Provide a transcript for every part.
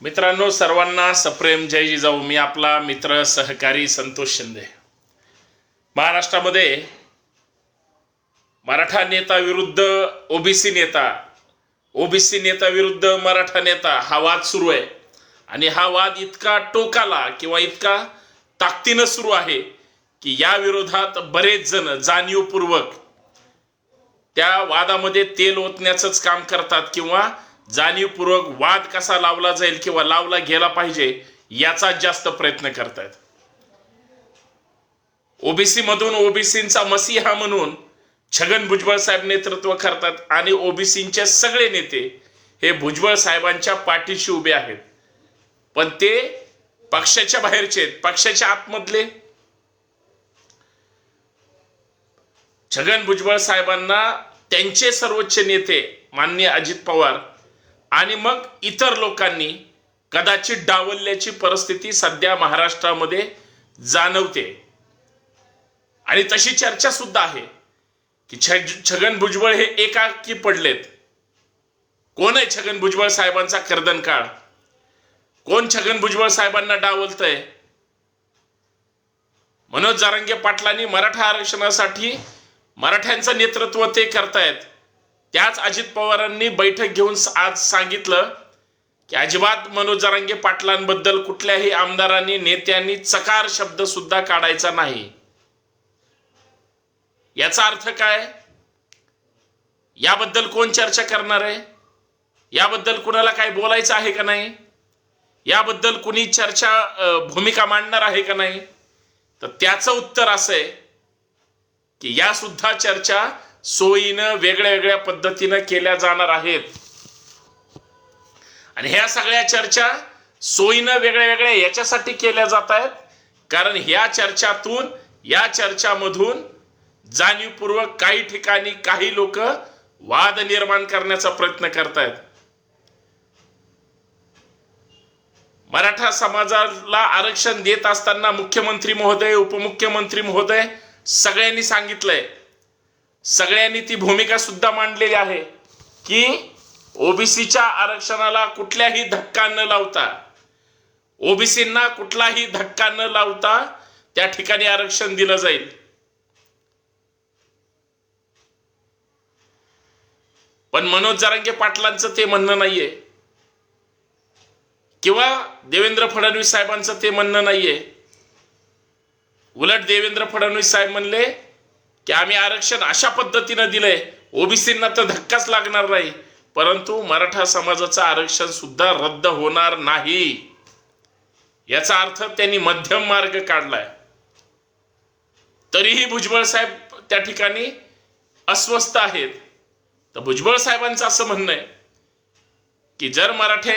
मित्रांनो सर्वांना सप्रेम जय जिजाऊ. मी आपला मित्र सहकारी संतोष शिंदे. महाराष्ट्रामध्ये मराठा नेता विरुद्ध ओबीसी नेता ओबीसी नेता विरुद्ध मराठा नेता हा वाद सुरू आहे. आणि हा वाद इतका टोकाला किंवा इतका ताकदीनं सुरू आहे की या विरोधात बरेच जण जाणीवपूर्वक त्या वादामध्ये तेल ओतण्याचंच काम करतात किंवा जाणीवपूर्वक वाद कसा लावला जाईल किंवा लावला गेला पाहिजे याचा जास्त प्रयत्न करतायत. ओबीसी मधून ओबीसींचा मसीहा म्हणून छगन भुजबळ साहेब नेतृत्व करतात आणि ओबीसींचे सगळे नेते हे भुजबळ साहेबांच्या पाठीशी उभे आहेत. पण ते पक्षाच्या बाहेरचे आहेत पक्षाच्या आतमधले. छगन भुजबळ साहेबांना त्यांचे सर्वोच्च नेते माननीय अजित पवार आणि मग इतर लोकांनी कदाचित डावलल्याची परिस्थिती सध्या महाराष्ट्रामध्ये जाणवते. आणि तशी चर्चा सुद्धा आहे की छगन भुजबळ हे एकाकी पडलेत. कोण आहे छगन भुजबळ साहेबांचा कर्दन काळ? कोण छगन भुजबळ साहेबांना डावलतंय? मनोज जारंगे पाटलांनी मराठा आरक्षणासाठी मराठ्यांचं नेतृत्व ते करतायत. त्याच अजित पवारांनी बैठक घेऊन आज सांगितलं की अजिबात मनोजरांगे पाटलांबद्दल कुठल्याही आमदारांनी नेत्यांनी चकार शब्द सुद्धा काढायचा नाही. याचा अर्थ काय? याबद्दल कोण चर्चा करणार आहे? याबद्दल कुणाला काय बोलायचं आहे का नाही? याबद्दल कुणी चर्चा भूमिका मांडणार आहे का नाही? तर त्याचं उत्तर असं आहे की या सुद्धा चर्चा सोयीनं वेगळ्या वेगळ्या पद्धतीनं केल्या जाणार आहेत. आणि ह्या सगळ्या चर्चा सोयीनं वेगळ्या वेगळ्या याच्यासाठी केल्या जात आहेत. कारण ह्या चर्चातून या चर्चामधून जाणीवपूर्वक काही ठिकाणी काही लोक वाद निर्माण करण्याचा प्रयत्न करतायत. मराठा समाजाला आरक्षण देत असताना मुख्यमंत्री महोदय उपमुख्यमंत्री महोदय सगळ्यांनी सांगितलंय सगळ्यांनी ती भूमिका सुद्धा मांडलेली आहे की ओबीसीच्या आरक्षणाला कुठल्याही धक्का न लावता ओबीसींना कुठलाही धक्का न लावता त्या ठिकाणी आरक्षण दिलं जाईल. पण मनोज जारंगे पाटलांचं ते म्हणणं नाहीये. किंवा देवेंद्र फडणवीस साहेबांचं ते म्हणणं नाहीये. उलट देवेंद्र फडणवीस साहेब म्हणले की आम्ही आरक्षण अशा पद्धतीनं दिलंय. ओबीसींना तर धक्काच लागणार नाही. परंतु मराठा समाजाचं आरक्षण सुद्धा रद्द होणार नाही. याचा अर्थ त्यांनी मध्यम मार्ग काढलाय. तरीही भुजबळ साहेब त्या ठिकाणी अस्वस्थ आहेत. तर भुजबळ साहेबांचं असं म्हणणं आहे की जर मराठे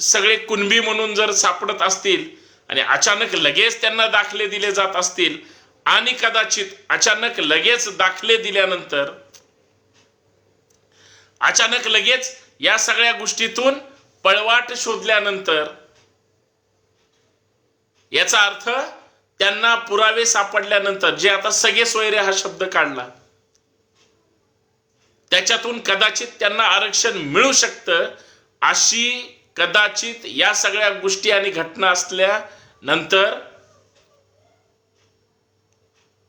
सगळे कुणबी म्हणून जर सापडत असतील आणि अचानक लगेच त्यांना दाखले दिले जात असतील आणि कदाचित अचानक लगेच दाखले दिल्यानंतर अचानक लगेच या सगळ्या गोष्टीतून पळवाट शोधल्यानंतर याचा अर्थ त्यांना पुरावे सापडल्यानंतर जे आता सगळे सोयरे हा शब्द काढला त्याच्यातून कदाचित त्यांना आरक्षण मिळू शकतं अशी कदाचित या सगळ्या गोष्टी आणि घटना असल्या नंतर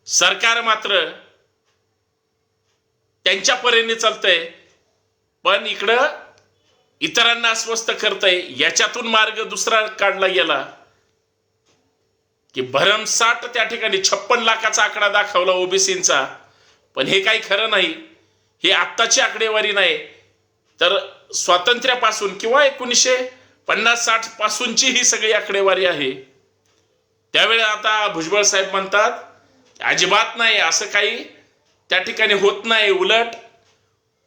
सरकार मात्र त्यांच्या परीने चालतंय पण इकडं इतरांना अस्वस्थ करतंय याच्यातून मार्ग दुसरा काढला गेला. की भरमसाठ त्या ठिकाणी छप्पन लाखाचा आकडा दाखवला ओबीसींचा. पण हे काही खरं नाही. ही आत्ताची आकडेवारी नाही. तर स्वातंत्र्यापासून किंवा एकोणीसशे पन्नास साठ पासूनची ही सगळी आकडेवारी आहे. त्यावेळी आता भुजबळ साहेब म्हणतात अजिबात नाही असं काही त्या ठिकाणी होत नाही उलट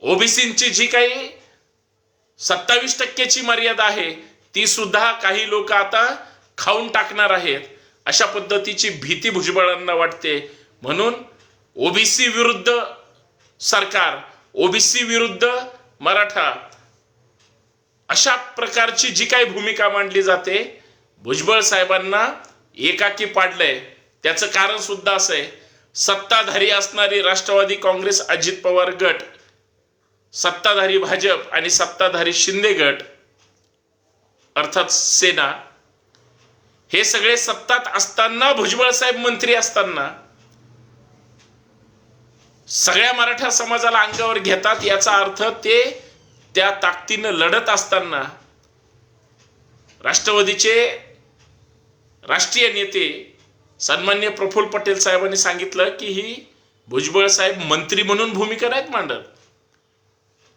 ओबीसींची जी काही सत्तावीस टक्क्याची मर्यादा आहे ती सुद्धा काही लोक आता खाऊन टाकणार आहेत. अशा पद्धतीची भीती भुजबळांना वाटते. म्हणून ओबीसी विरुद्ध सरकार ओबीसी विरुद्ध मराठा अशा प्रकारची जी काही भूमिका मांडली जाते भुजबळ साहेबांना एकाकी पाडलंय. त्याचं कारण सुद्धा असं आहे. सत्ताधारी असणारी राष्ट्रवादी काँग्रेस अजित पवार गट सत्ताधारी भाजप आणि सत्ताधारी शिंदे गट अर्थात सेना हे सगळे सत्तात असताना भुजबळ साहेब मंत्री असताना सगळ्या मराठा समाजाला अंगावर घेतात याचा अर्थ ते त्या ताकदीनं लढत असताना राष्ट्रवादीचे राष्ट्रीय नेते सन्मान्य प्रफुल्ल पटेल साहेबांनी सांगितलं की ही भुजबळ साहेब मंत्री म्हणून भूमिका नाहीत मांडत.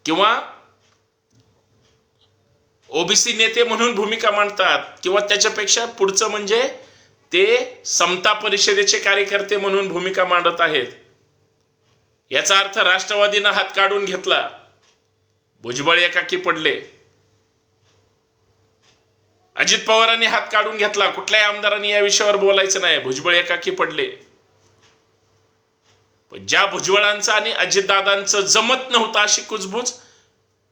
किंवा ओबीसी नेते म्हणून भूमिका मांडतात किंवा त्याच्यापेक्षा पुढचं म्हणजे ते समता परिषदेचे कार्यकर्ते म्हणून भूमिका मांडत आहेत. याचा अर्थ राष्ट्रवादीनं हात काढून घेतला. भुजबळ एकाकी पडले. अजित पवारांनी हात काढून घेतला. कुठल्याही आमदारांनी या विषयावर बोलायचं नाही. भुजबळ एकाकी पडले. पण ज्या भुजबळांचं आणि अजितदादांचं जमत नव्हतं अशी कुजबूज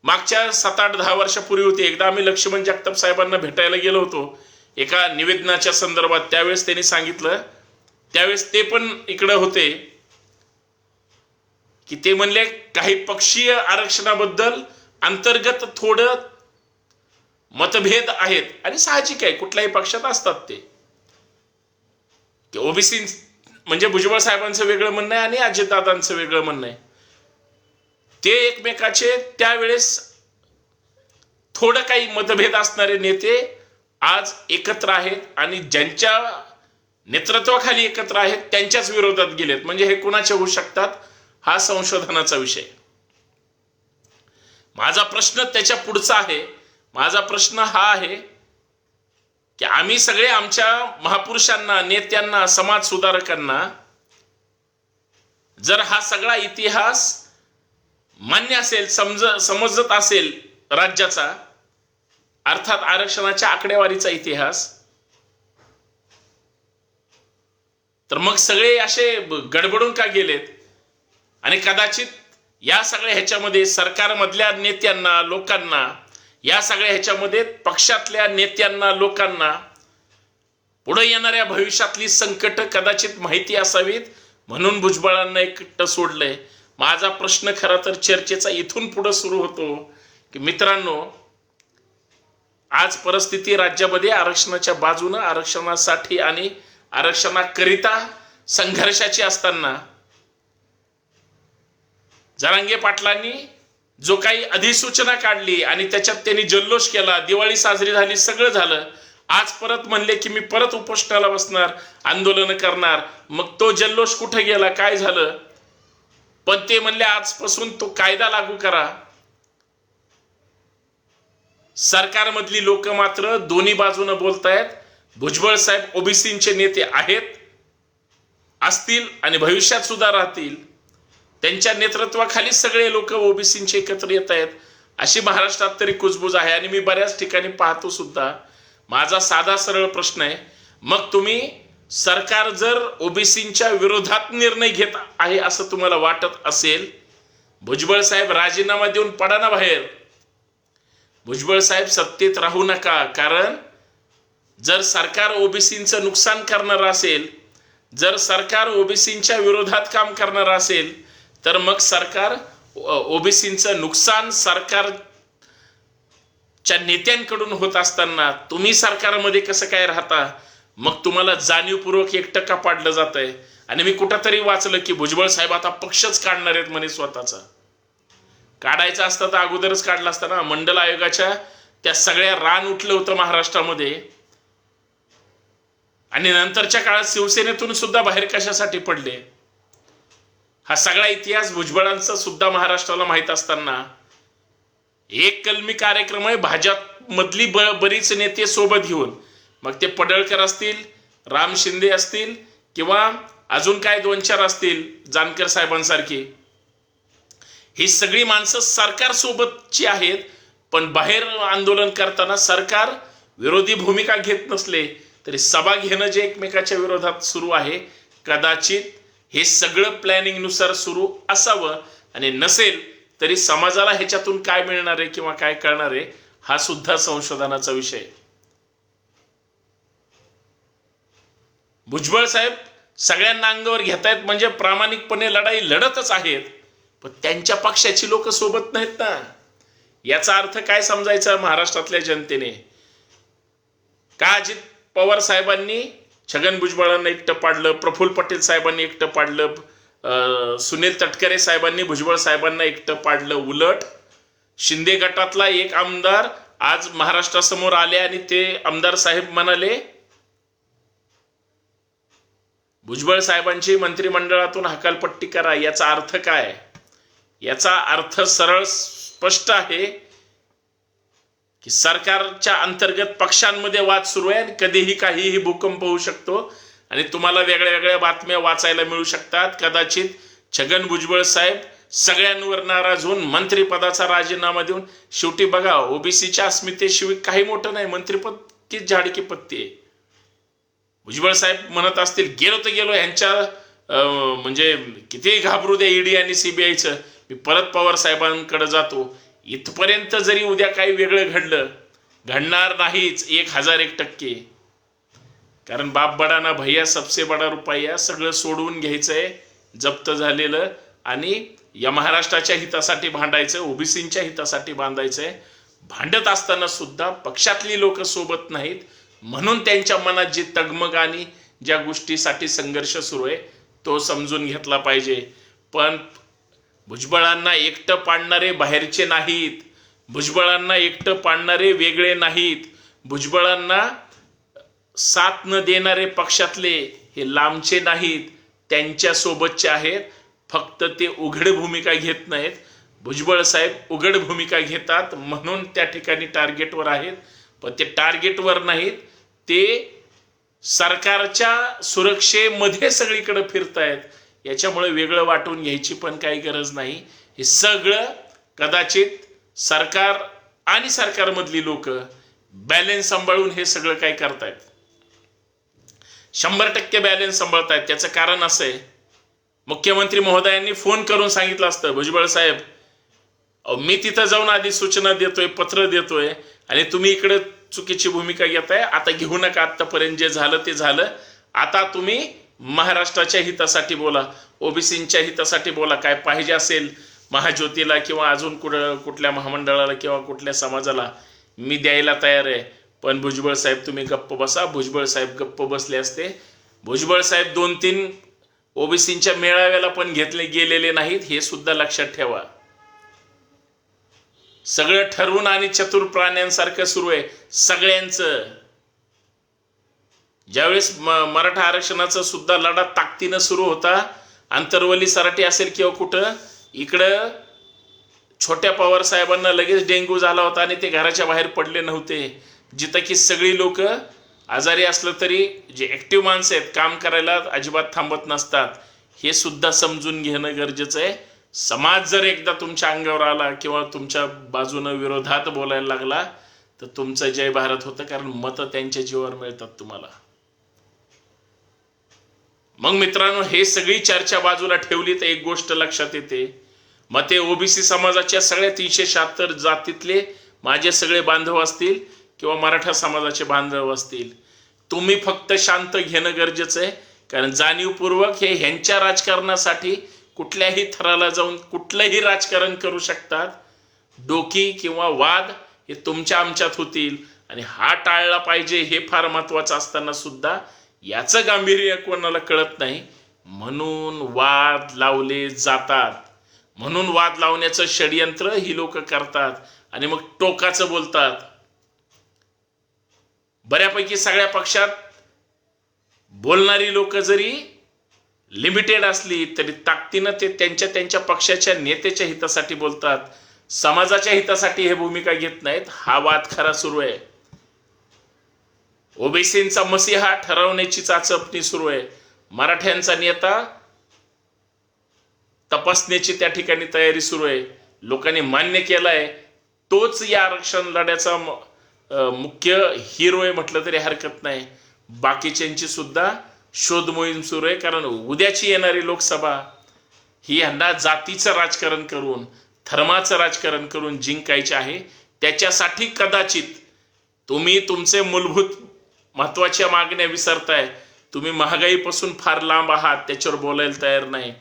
मागच्या सात आठ दहा वर्षापूर्वी होती. एकदा आम्ही लक्ष्मण जगताप साहेबांना भेटायला गेलो होतो. एका निवेदनाच्या संदर्भात त्यावेळेस त्यांनी सांगितलं. त्यावेळेस ते पण इकडं होते. की ते म्हणले काही पक्षीय आरक्षणाबद्दल अंतर्गत थोडं मतभेद आहेत आणि साहजिक आहे कुठल्याही पक्षात असतात ते. ओबीसी म्हणजे भुजबळ साहेबांचं वेगळं म्हणणं आहे आणि अजितदादांचं वेगळं म्हणणं आहे. ते एकमेकाचे त्यावेळेस थोडं काही मतभेद असणारे नेते आज एकत्र आहेत आणि ज्यांच्या नेतृत्वाखाली एकत्र आहेत त्यांच्याच विरोधात गेलेत. म्हणजे हे कुणाचे होऊ शकतात हा संशोधनाचा विषय. माझा प्रश्न त्याच्या पुढचा आहे माझा प्रश्न हा आहे की आम्ही सगळे आमच्या महापुरुषांना नेत्यांना समाज सुधारकांना जर हा सगळा इतिहास मान्य असेल समज समजत असेल राज्याचा अर्थात आरक्षणाच्या आकडेवारीचा इतिहास तर मग सगळे असे गडबडून का गेलेत? आणि कदाचित या सगळ्या ह्याच्यामध्ये सरकारमधल्या नेत्यांना लोकांना या सगळ्या ह्याच्यामध्ये पक्षातल्या नेत्यांना लोकांना पुढे येणाऱ्या भविष्यातली संकट कदाचित माहिती असावीत म्हणून भुजबळांना एकटं सोडलंय. माझा प्रश्न खरा तर चर्चेचा इथून पुढे सुरू होतो की मित्रांनो आज परिस्थिती राज्यामध्ये आरक्षणाच्या बाजूनं आरक्षणासाठी आणि आरक्षणाकरिता संघर्षाची असताना जरांगे पाटलांनी जो काही अधिसूचना काढली आणि त्याच्यात त्यांनी जल्लोष केला दिवाळी साजरी झाली सगळं झालं. आज परत म्हणले की मी परत उपोषणाला बसणार आंदोलन करणार. मग तो जल्लोष कुठे गेला काय झालं? पण ते म्हणले आजपासून तो कायदा लागू करा. सरकारमधली लोक मात्र दोन्ही बाजूनं बोलतायत. भुजबळ साहेब ओबीसीचे नेते आहेत असतील आणि भविष्यात सुद्धा राहतील. त्यांच्या नेतृत्वाखाली सगळे लोक ओबीसींचे एकत्र येत आहेत. अशी महाराष्ट्रात तरी कुजबूज आहे आणि मी बऱ्याच ठिकाणी पाहतो सुद्धा. माझा साधा सरळ प्रश्न आहे मग तुम्ही सरकार जर ओबीसींच्या विरोधात निर्णय घेत आहे असं तुम्हाला वाटत असेल भुजबळ साहेब राजीनामा देऊन पडा ना बाहेर. भुजबळ साहेब सत्तेत राहू नका कारण जर सरकार ओबीसींचं नुकसान करणार असेल जर सरकार ओबीसींच्या विरोधात काम करणार असेल तर मग सरकार ओबीसींचं नुकसान सरकारच्या नेत्यांकडून होत असताना तुम्ही सरकारमध्ये कसं काय राहता? मग तुम्हाला जाणीवपूर्वक एक टक्का पाडलं जात आहे आणि मी कुठंतरी वाचलं की भुजबळ साहेब आता पक्षच काढणार आहेत म्हणे स्वतःचा. काढायचा असतं तर अगोदरच काढलं असतं ना. मंडल आयोगाच्या त्या सगळ्या रान उठलं होतं महाराष्ट्रामध्ये. आणि नंतरच्या काळात शिवसेनेतून सुद्धा बाहेर कशासाठी पडले? हा सगळा इतिहास भुजबळांचा सुद्धा महाराष्ट्राला माहीत असताना एक कलमी कार्यक्रम आहे भाजप मधली ब बरीच नेते सोबत घेऊन. मग ते पडळकर असतील राम शिंदे असतील किंवा अजून काय दोन चार असतील जानकर साहेबांसारखी. ही सगळी माणसं सरकार सोबतची आहेत पण बाहेर आंदोलन करताना सरकार विरोधी भूमिका घेत नसले तरी सभा घेणं जे एकमेकाच्या विरोधात सुरू आहे कदाचित हे सगळं प्लॅनिंगनुसार सुरू असावं आणि नसेल तरी समाजाला ह्याच्यातून काय मिळणार आहे किंवा काय कळणार आहे हा सुद्धा संशोधनाचा विषय भुजबळ साहेब सगळ्यांना अंगावर घेतायत म्हणजे प्रामाणिकपणे लढाई लढतच आहेत पण त्यांच्या पक्षाची लोक सोबत नाहीत ना. याचा अर्थ काय समजायचा महाराष्ट्रातल्या जनतेने? का अजित पवार साहेबांनी छगन भुजबळांना एकटं पाडलं प्रफुल्ल पटेल साहेबांनी एकटं पाडलं सुनील तटकरे साहेबांनी भुजबळ साहेबांना एकटं पाडलं उलट. शिंदे गटातला एक आमदार आज महाराष्ट्रासमोर आले आणि ते आमदार साहेब म्हणाले भुजबळ साहेबांची मंत्रिमंडळातून हकालपट्टी करा याचा अर्थ काय? याचा अर्थ सरळ स्पष्ट आहे की सरकारच्या अंतर्गत पक्षांमध्ये वाद सुरू आहे आणि कधीही काहीही भूकंप होऊ शकतो. आणि तुम्हाला वेगळ्या वेगळ्या बातम्या वाचायला मिळू शकतात. कदाचित छगन भुजबळ साहेब सगळ्यांवर नाराज होऊन मंत्रिपदाचा राजीनामा देऊन शेवटी बघा ओबीसीच्या अस्मितेशिवाय काही मोठं नाही. मंत्रिपद की झाडकी पत्ती आहे. भुजबळ साहेब म्हणत असतील गेलो तर गेलो. ह्यांच्या म्हणजे किती घाबरू द्या ईडी आणि सीबीआयचं. मी परत पवार साहेबांकडे जातो. इथपर्यंत जरी उद्या काही वेगळं घडलं घडणार नाहीच एक हजार एक टक्के. कारण बाप बडा ना भैया सबसे बडा रुपया सगळं सोडवून घ्यायचंय जप्त झालेलं आणि या महाराष्ट्राच्या हितासाठी भांडायचं ओबीसींच्या हितासाठी बांधायचंय. भांडत असताना सुद्धा पक्षातली लोक सोबत नाहीत. म्हणून त्यांच्या मनात जी तगमग आणि ज्या गोष्टीसाठी संघर्ष सुरू आहे तो समजून घेतला पाहिजे. पण भुजबळांना एकटं पाडणारे बाहेरचे नाहीत. भुजबळांना एकटं पाडणारे वेगळे नाहीत. भुजबळांना साथ न देणारे पक्षातले हे लांबचे नाहीत. त्यांच्यासोबतचे आहेत. फक्त ते उघड भूमिका घेत नाहीत. भुजबळ साहेब उघड भूमिका घेतात म्हणून त्या ठिकाणी टार्गेटवर आहेत. पण ते टार्गेटवर नाहीत. ते सरकारच्या सुरक्षेमध्ये सगळीकडे फिरतायत. याच्यामुळे वेगळं वाटून घ्यायची पण काही गरज नाही. हे सगळं कदाचित सरकार आणि सरकारमधली लोक बॅलेन्स सांभाळून हे सगळं काय करतायत. शंभर टक्के बॅलेन्स सांभाळतायत. त्याचं कारण असं आहे. मुख्यमंत्री महोदयांनी फोन करून सांगितलं असतं भुजबळ साहेब मी तिथं जाऊन आधी सूचना देतोय पत्र देतोय आणि तुम्ही इकडे चुकीची भूमिका घेताय आता घेऊ नका आतापर्यंत जे झालं ते झालं. आता तुम्ही महाराष्ट्राच्या हितासाठी बोला ओबीसींच्या हितासाठी बोला काय पाहिजे असेल महाज्योतीला किंवा अजून कुठ कुठल्या महामंडळाला किंवा कुठल्या समाजाला मी द्यायला तयार आहे. पण भुजबळ साहेब तुम्ही गप्प बसा. भुजबळ साहेब गप्प बसले असते. भुजबळ साहेब दोन तीन ओबीसींच्या मेळाव्याला पण घेतले गेलेले नाहीत. हे सुद्धा लक्षात ठेवा. सगळं ठरवून आणि चतुर प्राण्यांसारखं सुरू आहे. सगळ्यांचं. ज्यावेळेस म- मराठा आरक्षणाचा सुद्धा लढा ताकदीनं सुरू होता आंतरवली सराटी असेल किंवा कुठं इकडं छोट्या पवार साहेबांना लगेच डेंग्यू झाला होता आणि ते घराच्या बाहेर पडले नव्हते. जिथं की सगळी लोक आजारी असलं तरी जे ऍक्टिव्ह माणसं आहेत काम करायला अजिबात थांबत नसतात. हे सुद्धा समजून घेणं गरजेचं आहे. समाज जर एकदा तुमच्या अंगावर आला किंवा तुमच्या बाजूनं विरोधात बोलायला लागला तर तुमचं जय भारत होतं कारण मतं त्यांच्या जीवावर मिळतात तुम्हाला. मग मित्रांनो हे सगळी चर्चा बाजूला ठेवली तर एक गोष्ट लक्षात येते. मग ते ओबीसी समाजाच्या सगळ्या तीनशे शहात्तर जातीतले माझे सगळे बांधव असतील किंवा मराठा समाजाचे बांधव असतील. तुम्ही फक्त शांत घेणं गरजेचं आहे. कारण जाणीवपूर्वक हे ह्यांच्या राजकारणासाठी कुठल्याही थराला जाऊन कुठलंही राजकारण करू शकतात. डोकी किंवा वाद हे तुमच्या आमच्यात होतील. आणि हा टाळला पाहिजे हे फार महत्वाचं असताना सुद्धा याचं गांभीर्य कोणाला कळत नाही. म्हणून वाद लावले जातात. म्हणून वाद लावण्याचं षडयंत्र ही लोक करतात आणि मग टोकाचं बोलतात. बऱ्यापैकी सगळ्या पक्षात बोलणारी लोक जरी लिमिटेड असली तरी ताकदीनं ते त्यांच्या त्यांच्या पक्षाच्या नेत्याच्या हितासाठी बोलतात. समाजाच्या हितासाठी हे भूमिका घेत नाहीत. हा वाद खरा सुरू आहे. ओबीसींचा मसीहा ठरवण्याची चाचपणी सुरू आहे. मराठ्यांचा नेता तपासण्याची त्या ठिकाणी तयारी सुरू आहे. लोकांनी मान्य केलाय तोच या आरक्षण लढ्याचा मुख्य हिरो आहे म्हटलं तरी हरकत नाही. बाकीच्यांची सुद्धा शोध मोहीम सुरू आहे कारण उद्याची येणारी लोकसभा ही यांना जातीचं राजकारण करून धर्माचं राजकारण करून जिंकायचे आहे. त्याच्यासाठी कदाचित तुम्ही तुमचे मूलभूत महत्त्वाच्या मागण्या विसरताय. तुम्ही महागाईपासून फार लांब आहात त्याच्यावर बोलायला तयार नाही.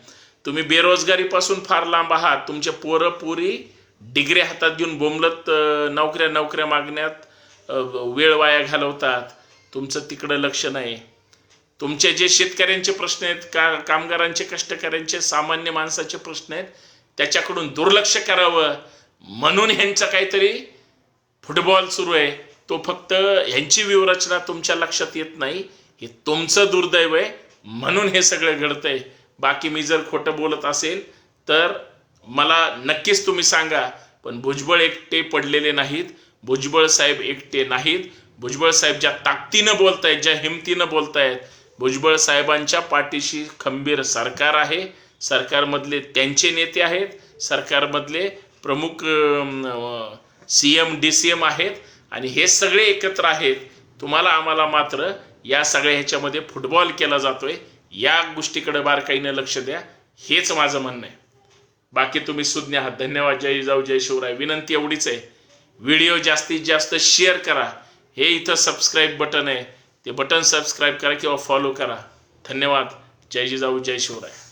तुम्ही बेरोजगारीपासून फार लांब आहात तुमच्या पोरं पोरी डिग्री हातात घेऊन बोंबलत नोकऱ्या नोकऱ्या मागण्यात वेळ वाया घालवतात. तुमचं तिकडं लक्ष नाही. तुमचे जे शेतकऱ्यांचे प्रश्न आहेत का कामगारांचे कष्टकऱ्यांचे सामान्य माणसाचे प्रश्न आहेत त्याच्याकडून दुर्लक्ष करावं. म्हणून ह्यांचं काहीतरी फुटबॉल सुरू आहे. तो फक्त ह्यांची व्यूहरचना तुमच्या लक्षात येत नाही हे तुमचं दुर्दैव आहे म्हणून हे सगळं घडतंय. बाकी मी जर खोटं बोलत असेल तर मला नक्कीच तुम्ही सांगा पण भुजबळ एकटे पडलेले नाहीत. भुजबळ साहेब एकटे नाहीत. भुजबळ साहेब ज्या ताकदीनं बोलतायत ज्या हिमतीनं बोलतायत भुजबळ साहेबांच्या पाठीशी खंबीर सरकार आहे. सरकारमधले त्यांचे नेते आहेत. सरकारमधले प्रमुख C M D C M आहेत. आणि हे सगळे एकत्र आहेत तुम्हाला आम्हाला मात्र या सगळ्या ह्याच्यामध्ये फुटबॉल केला जातोय. या गोष्टीकडे बारकाईनं लक्ष द्या. हेच माझं म्हणणं आहे. बाकी तुम्ही सुज्ञ आहात. धन्यवाद. जय जाऊ जय शिवराय. विनंती एवढीच आहे. व्हिडिओ जास्तीत जास्त शेअर करा. हे इथं सबस्क्राईब बटन आहे. ते बटन सबस्क्राईब करा किंवा फॉलो करा. धन्यवाद. जय जिजाऊ जय शिवराय.